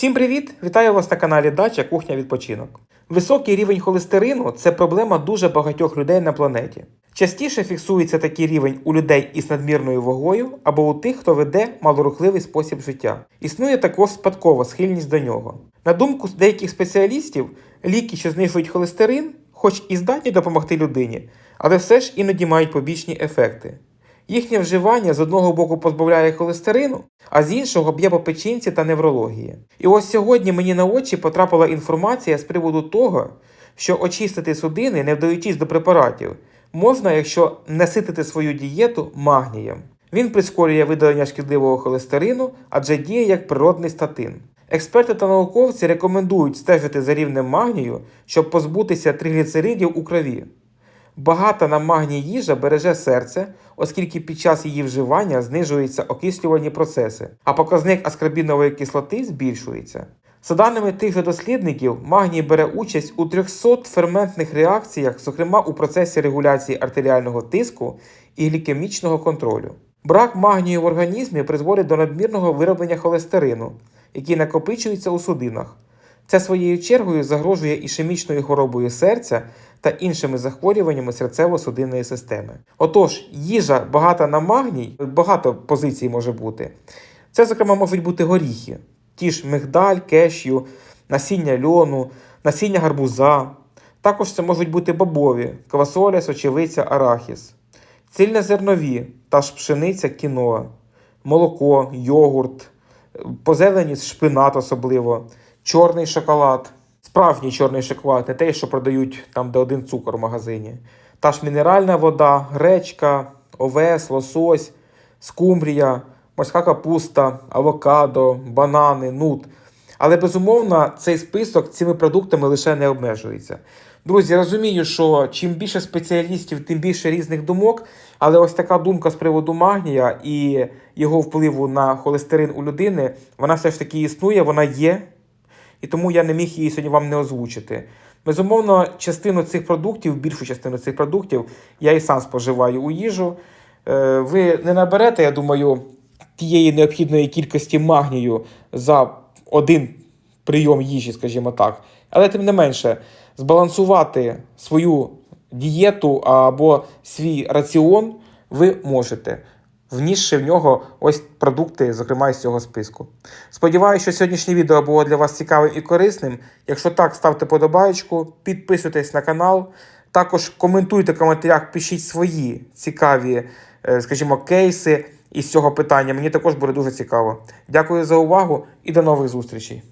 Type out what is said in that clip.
Всім привіт! Вітаю вас на каналі Дача Кухня Відпочинок. Високий рівень холестерину це проблема дуже багатьох людей на планеті. Частіше фіксується такий рівень у людей із надмірною вагою або у тих, хто веде малорухливий спосіб життя. Існує також спадкова схильність до нього. На думку деяких спеціалістів, ліки, що знижують холестерин, хоч і здатні допомогти людині, але все ж іноді мають побічні ефекти. Їхнє вживання з одного боку позбавляє холестерину, а з іншого б'є по печінці та неврології. І ось сьогодні мені на очі потрапила інформація з приводу того, що очистити судини, не вдаючись до препаратів, можна, якщо наситити свою дієту магнієм. Він прискорює видалення шкідливого холестерину, адже діє як природний статин. Експерти та науковці рекомендують стежити за рівнем магнію, щоб позбутися тригліцеридів у крові. Багата на магній їжа береже серце, оскільки під час її вживання знижуються окислювальні процеси, а показник аскорбінової кислоти збільшується. За даними тих же дослідників, магній бере участь у 300 ферментних реакціях, зокрема у процесі регуляції артеріального тиску і глікемічного контролю. Брак магнію в організмі призводить до надмірного вироблення холестерину, який накопичується у судинах. Це своєю чергою загрожує ішемічною хворобою серця та іншими захворюваннями серцево-судинної системи. Отож, їжа багата на магній, багато позицій може бути. Це, зокрема, можуть бути горіхи, ті ж мигдаль, кешю, насіння льону, насіння гарбуза. Також це можуть бути бобові, квасоля, сочевиця, арахіс, цільнозернові та ж пшениця кіноа, молоко, йогурт, позелені шпинат особливо, чорний шоколад, справжній чорний шоколад, не той, що продають там, де один цукор в магазині. Та ж мінеральна вода, гречка, овес, лосось, скумбрія, морська капуста, авокадо, банани, нут. Але безумовно цей список цими продуктами лише не обмежується. Друзі, розумію, що чим більше спеціалістів, тим більше різних думок. Але ось така думка з приводу магнія і його впливу на холестерин у людини, вона все ж таки існує, вона є. І тому я не міг її сьогодні вам не озвучити. Безумовно, частину цих продуктів, більшу частину цих продуктів, я і сам споживаю у їжу. Е, Ви не наберете, я думаю, тієї необхідної кількості магнію за один прийом їжі, скажімо так. Але тим не менше, збалансувати свою дієту або свій раціон ви можете, внісши в нього ось продукти, зокрема із цього списку. Сподіваюся, що сьогоднішнє відео було для вас цікавим і корисним. Якщо так, ставте подобаєчку, підписуйтесь на канал. Також коментуйте в коментарях, пишіть свої цікаві, е, скажімо, кейси із цього питання. Мені також буде дуже цікаво. Дякую за увагу і до нових зустрічей.